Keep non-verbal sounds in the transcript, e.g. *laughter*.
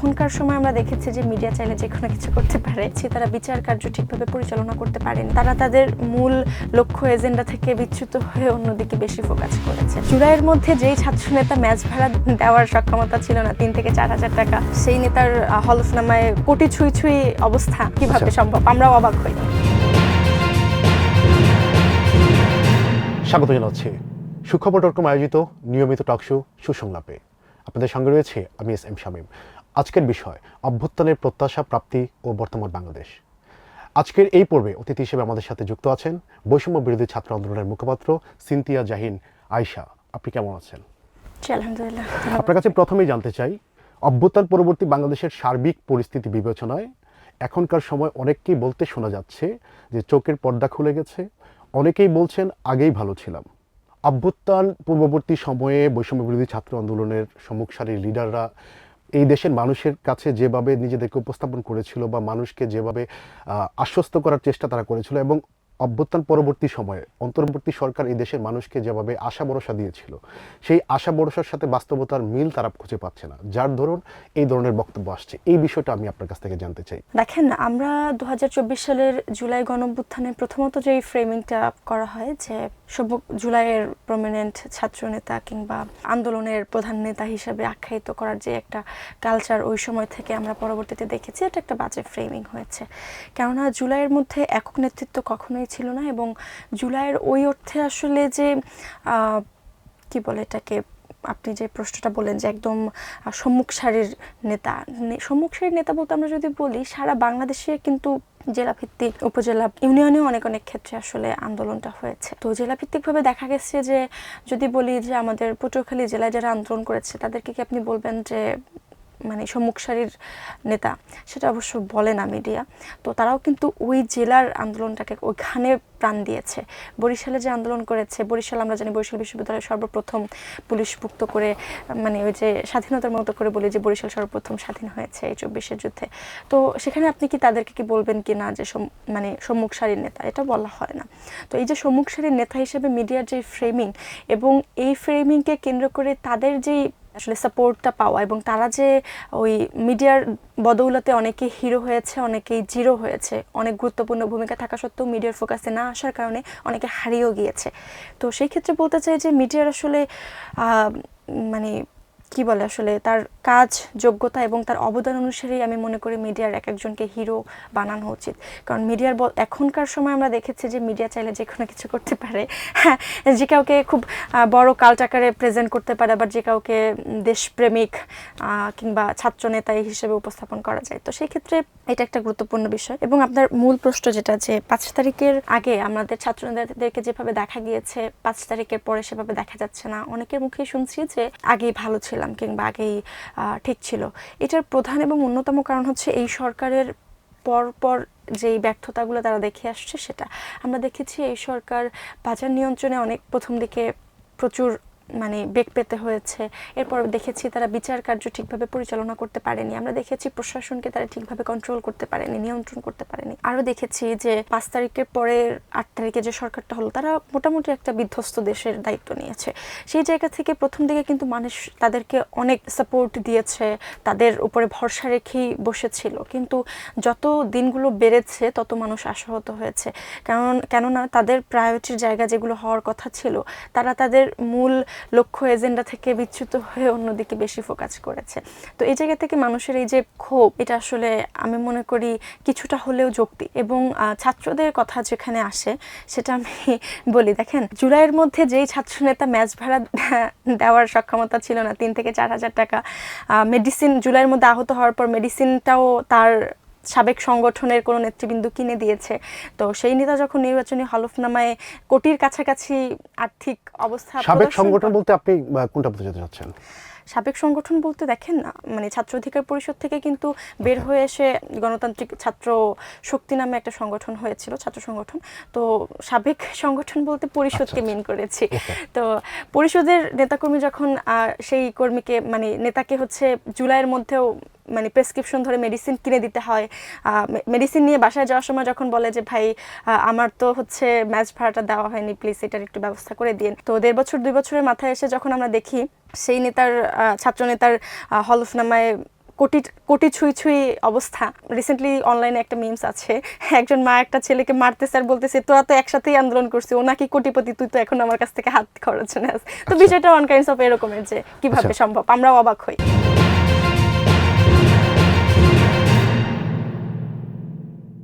এখনকার সময় আমরা দেখেছি যে মিডিয়া চাইলে যে কোনো কিছু করতে পারে তারা বিচার কার্য ঠিকভাবে পরিচালনা করতে পারেন তারা তাদের মূল লক্ষ্য এজেন্ডা থেকে বিচ্যুত হয়ে অন্যদিকে বেশি ফোকাস করেছে। জুলাইয়ের মধ্যে যেই ছাত্র নেতা ম্যাচ ভাড়া দেওয়ার সক্ষমতা ছিল না তিন থেকে চার হাজার টাকা সেই নেতার হলফনামায় কোটি ছুঁই ছুঁই অবস্থা কীভাবে আচ্ছা। সম্ভব? আমরাও অবাক হই। স্বাগত জানাচ্ছি। সুখবর ডট কম আয়োজিত নিয়মিত টকশো সুসংলাপে। আপনাদের সঙ্গে রয়েছে আমি এস এম শামীম। আজকের বিষয় অভ্যুত্থানের প্রত্যাশা প্রাপ্তি ও বর্তমান বাংলাদেশ। আজকের এই পর্বে অতিথি হিসেবে আমাদের সাথে যুক্ত আছেন বৈষম্য বিরোধী ছাত্র আন্দোলনের মুখপাত্র সিনতিয়া জাহিন আয়শা। আপনি কেমন আছেন? আলহামদুলিল্লাহ। আপনার কাছে প্রথমেই জানতে চাই অভ্যুত্থান পরবর্তী বাংলাদেশের সার্বিক পরিস্থিতি বিবেচনায় এখনকার সময় অনেককেই বলতে শোনা যাচ্ছে যে চোখের পর্দা খুলে গেছে। অনেকেই বলছেন আগেই ভালো ছিলাম। অভ্যুত্থান পূর্ববর্তী সময়ে বৈষম্য বিরোধী ছাত্র আন্দোলনের সম্মুখ সারির লিডাররা এই দেশের মানুষের কাছে যেভাবে নিজেদেরকে উপস্থাপন করেছিল বা মানুষকে যেভাবে আশ্বস্ত করার চেষ্টা তারা করেছিল এবং অভ্যুত্থান পরবর্তী সময়ে অন্তর্বর্তী সরকার এই দেশের মানুষকে যেভাবে আশা ভরসা দিয়েছিল, সেই আশা ভরসার সাথে বাস্তবতার মিল তারা খুঁজে পাচ্ছে না। যার ধরুন এই ধরনের বক্তব্য আসছে। এই বিষয়টা আমি আপনার কাছ থেকে জানতে চাই। দেখেন, আমরা দু হাজার চব্বিশ সালের জুলাই গণঅভ্যুত্থানে প্রথমত যেই ফ্রেমিংটা করা হয়, যে সব জুলাইয়ের প্রমিনেন্ট ছাত্র নেতা কিংবা আন্দোলনের প্রধান নেতা হিসেবে আখ্যায়িত করার যে একটা কালচার ওই সময় থেকে আমরা পরবর্তীতে দেখেছি, এটা একটা বাজে ফ্রেমিং হয়েছে। কেননা জুলাইয়ের মধ্যে একক নেতৃত্ব কখনোই ছিল না এবং জুলাইয়ের ওই অর্থে আসলে যে কি বলে এটাকে, আপনি যে প্রশ্নটা বলেন যে একদম সম্মুখ সারির নেতা সম্মুখ সারির নেতা বলতে আমরা যদি বলি, সারা বাংলাদেশে কিন্তু জেলা ভিত্তিক উপজেলা, ইউনিয়নেও অনেক অনেক ক্ষেত্রে আসলে আন্দোলনটা হয়েছে। তো জেলা ভিত্তিকভাবে দেখা গেছে যে, যদি বলি যে আমাদের পটুয়াখালী জেলায় যারা আন্দোলন করেছে, তাদেরকে কি আপনি বলবেন যে মানে সম্মুখ সারির নেতা, সেটা অবশ্য বলে না মিডিয়া তো তারাও কিন্তু ওই জেলার আন্দোলনটাকে ওইখানে প্রাণ দিয়েছে। বরিশালে যে আন্দোলন করেছে, বরিশাল আমরা জানি বরিশাল বিশ্ববিদ্যালয় সর্বপ্রথম পুলিশ মুক্ত করে মানে ওই যে স্বাধীনতার মতো করে বলি যে বরিশাল সর্বপ্রথম স্বাধীন হয়েছে এই চব্বিশের যুদ্ধে। তো সেখানে আপনি কি তাদেরকে কি বলবেন কি না যে মানে সম্মুখ সারির নেতা? এটা বলা হয় না। তো এই যে সম্মুখ সারির নেতা হিসেবে মিডিয়ার যে ফ্রেমিং এবং এই ফ্রেমিংকে কেন্দ্র করে তাদের যেই আসলে সাপোর্টটা পাওয়া এবং তারা যে ওই মিডিয়ার বদৌলতে অনেকে হিরো হয়েছে অনেকেই জিরো হয়েছে, অনেক গুরুত্বপূর্ণ ভূমিকা থাকা সত্ত্বেও মিডিয়ার ফোকাসে না আসার কারণে অনেকে হারিয়েও গিয়েছে। তো সেই ক্ষেত্রে বলতে চাই যে মিডিয়ার আসলে মানে কি বলে আসলে, তার কাজ, যোগ্যতা এবং তার অবদান অনুসারেই আমি মনে করি মিডিয়ার এক একজনকে হিরো বানানো উচিত। কারণ মিডিয়ার এখনকার সময় আমরা দেখেছি যে মিডিয়া চাইলে যে কোনো কিছু করতে পারে। হ্যাঁ যে কাউকে খুব বড় কালটাকারে প্রেজেন্ট করতে পারে আবার যে কাউকে দেশপ্রেমিক কিংবা ছাত্র নেতা হিসেবে উপস্থাপন করা যায়। তো সেই ক্ষেত্রে এটা একটা গুরুত্বপূর্ণ বিষয়। এবং আপনার মূল প্রশ্ন যেটা যে, পাঁচ তারিখের আগে আমাদের ছাত্র নেতাদেরকে যেভাবে দেখা গিয়েছে, পাঁচ তারিখের পরে সেভাবে দেখা যাচ্ছে না। অনেকের মুখেই শুনছি যে, আগেই ভালো ছিলাম কিংবা আগেই ঠিক ছিল। এটার প্রধান এবং অন্যতম কারণ হচ্ছে এই সরকারের পর পর যেই ব্যর্থতাগুলো তারা দেখে আসছে সেটা। আমরা দেখেছি এই সরকার বাজার নিয়ন্ত্রণে অনেক প্রথম দিকে প্রচুর মানে বেগ পেতে হয়েছে। এরপর দেখেছি তারা বিচার কার্য ঠিকভাবে পরিচালনা করতে পারেনি। আমরা দেখেছি প্রশাসনকে তারা ঠিকভাবে কন্ট্রোল করতে পারেনি, নিয়ন্ত্রণ করতে পারেনি। আরও দেখেছি যে পাঁচ তারিখের পরে আট তারিখে যে সরকারটা হলো, তারা মোটামুটি একটা বিধ্বস্ত দেশের দায়িত্ব নিয়েছে। সেই জায়গা থেকে প্রথম দিকে কিন্তু মানুষ তাদেরকে অনেক সাপোর্ট দিয়েছে, তাদের উপরে ভরসা রেখেই বসেছিল। কিন্তু যত দিনগুলো বেড়েছে, তত মানুষ আশাহত হয়েছে। কারণ, কেননা তাদের প্রায়োরিটির জায়গা যেগুলো হওয়ার কথা ছিল, তারা তাদের মূল লক্ষ্য এজেন্ডা থেকে বিচ্যুত হয়ে অন্যদিকে বেশি ফোকাস করেছে। তো এই জায়গা থেকে মানুষের এই যে ক্ষোভ, এটা আসলে আমি মনে করি কিছুটা হলেও যৌক্তিক এবং ছাত্রদের কথা যেখানে আসে সেটা আমি *laughs* বলি। দেখেন, জুলাইয়ের মধ্যে যেই ছাত্র নেতা ম্যাচ ভাড়া *laughs* দেওয়ার সক্ষমতা ছিল না, তিন থেকে চার হাজার টাকা মেডিসিন জুলাইয়ের মধ্যে আহত হওয়ার পর মেডিসিনটাও তার সাবেক সংগঠনের কোনো নেতৃবৃন্দ কিনে দিয়েছে। তো সেই নেতা যখন নির্বাচনী হলফনামায় কোটির কাছাকাছি আর্থিক অবস্থা সাবেক সংগঠন বলতে আপনি কোনটা যেতে চাচ্ছেন? সাবেক সংগঠন বলতে দেখেন না মানে ছাত্র অধিকার পরিষদ থেকে কিন্তু বের হয়ে এসে গণতান্ত্রিক ছাত্র শক্তি নামে একটা সংগঠন হয়েছিল ছাত্র সংগঠন। তো সাবেক সংগঠন বলতে পরিষদকে আচ্ছা, মিন করেছি। তো পরিষদের নেতাকর্মী যখন আহ, সেই কর্মীকে মানে নেতাকে হচ্ছে জুলাইয়ের মধ্যেও মানে প্রেসক্রিপশন ধরে মেডিসিন কিনে দিতে হয়। মেডিসিন নিয়ে বাসায় যাওয়ার সময় যখন বলে যে ভাই আমার তো হচ্ছে ম্যাচ ভাড়াটা দেওয়া হয়নি প্লিজ এটার একটু ব্যবস্থা করে দিন। তো দেড় বছর দুই বছরের মাথায় এসে যখন আমরা দেখি সেই নেতার ছাত্র নেতার হলফনামায় কোটি কোটি ছুঁই ছুঁই অবস্থা। রিসেন্টলি অনলাইনে একটা মিমস আছে একজন মা একটা ছেলেকে মারতেছে আর বলতেছে তোরা তো একসাথেই আন্দোলন করছি ও নাকি কোটিপতি তুই তো এখন আমার কাছ থেকে হাত খরচ নেস। তো বিষয়টা ওয়ান কাইন্ডস অফ এরকমের যে কীভাবে আচ্ছা। সম্ভব? আমরাও অবাক হই।